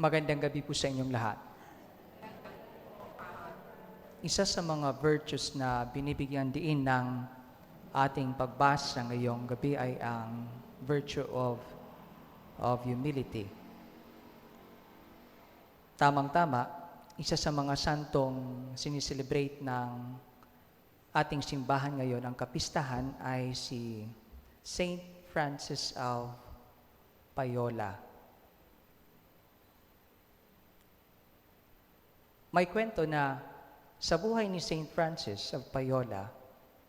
Magandang gabi po sa inyong lahat. Isa sa mga virtues na binibigyan diin ng ating pagbasa ngayong gabi ay ang virtue of, of humility. Tamang-tama, isa sa mga santong siniselebrate ng ating simbahan ngayon, ang kapistahan ay si Saint Francis of Payola. May kwento na sa buhay ni Saint Francis of Payola,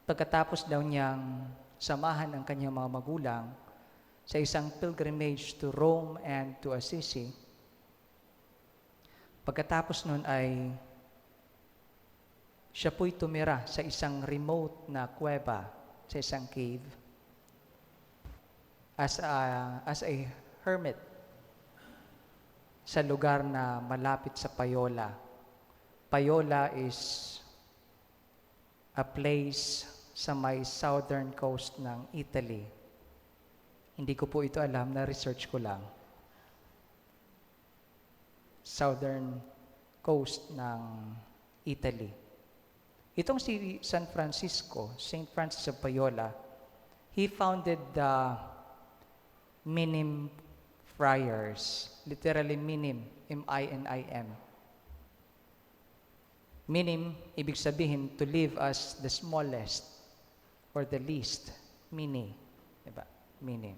pagkatapos daw niyang samahan ang kanyang mga magulang sa isang pilgrimage to Rome and to Assisi, pagkatapos nun ay siya po'y tumira sa isang remote na kuweba, sa isang cave, as a, as a hermit sa lugar na malapit sa Payola. Payola is a place sa may southern coast ng Italy. Hindi ko po ito alam, na-research ko lang. Southern coast ng Italy. Itong si San Francisco, St. Francis of Payola, he founded the Minim Friars, literally Minim, M-I-N-I-M. Minim, ibig sabihin, to live as the smallest or the least. Mini, diba? Minim.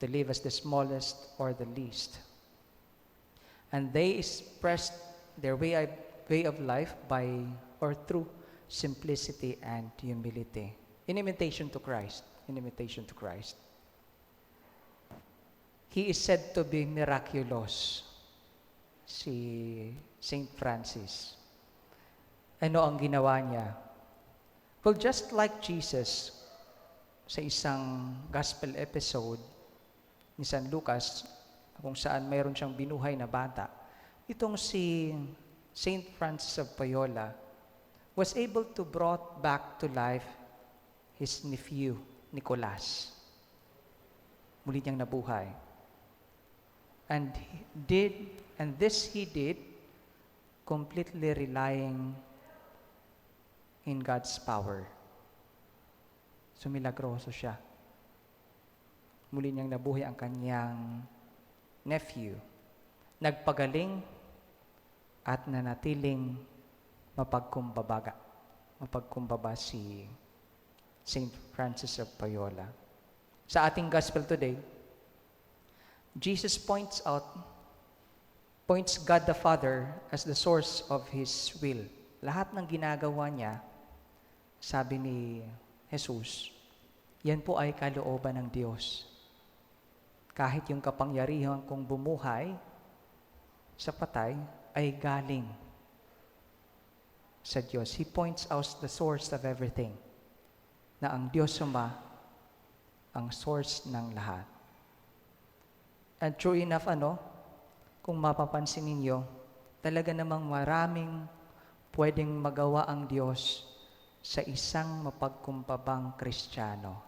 To live as the smallest or the least. And they expressed their way of, way of life by or through simplicity and humility. In imitation to Christ. In imitation to Christ. He is said to be miraculous, si Saint Francis. Ano ang ginawa niya? Well, just like Jesus, sa isang gospel episode ni San Lucas, kung saan mayroon siyang binuhay na bata, itong si Saint Francis of Payola was able to brought back to life his nephew, Nicolas. Muli niyang nabuhay. And did, and this he did, completely relying in God's power. So milagroso siya. Muli niyang nabuhay ang kanyang nephew. Nagpagaling at nanatiling mapagkumbabaga. Mapagkumbaba si St. Francis of Payola. Sa ating gospel today, Jesus points out, points God the Father as the source of His will. Lahat ng ginagawa niya, sabi ni Jesus, yan po ay kalooban ng Diyos. Kahit yung kapangyarihan kong bumuhay sa patay ay galing sa Diyos. He points out the source of everything. Na ang Diyos Ama ang source ng lahat. And true enough, ano, kung mapapansin ninyo, talaga namang maraming pwedeng magawa ang Diyos sa isang mapagkumbabang Kristiyano.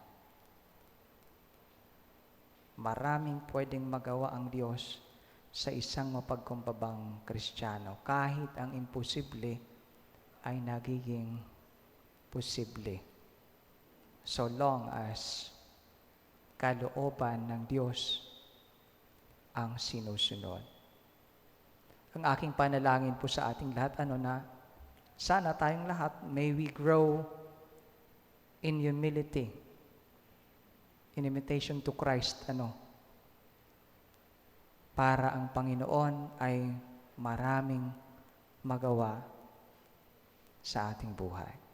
Maraming pwedeng magawa ang Diyos sa isang mapagkumbabang Kristiyano. Kahit ang imposible ay nagiging posible. So long as kalooban ng Diyos ang sinusunod. Ang aking panalangin po sa ating lahat, ano na, sana tayong lahat, may we grow in humility, in imitation to Christ, ano, para ang Panginoon ay maraming magawa sa ating buhay.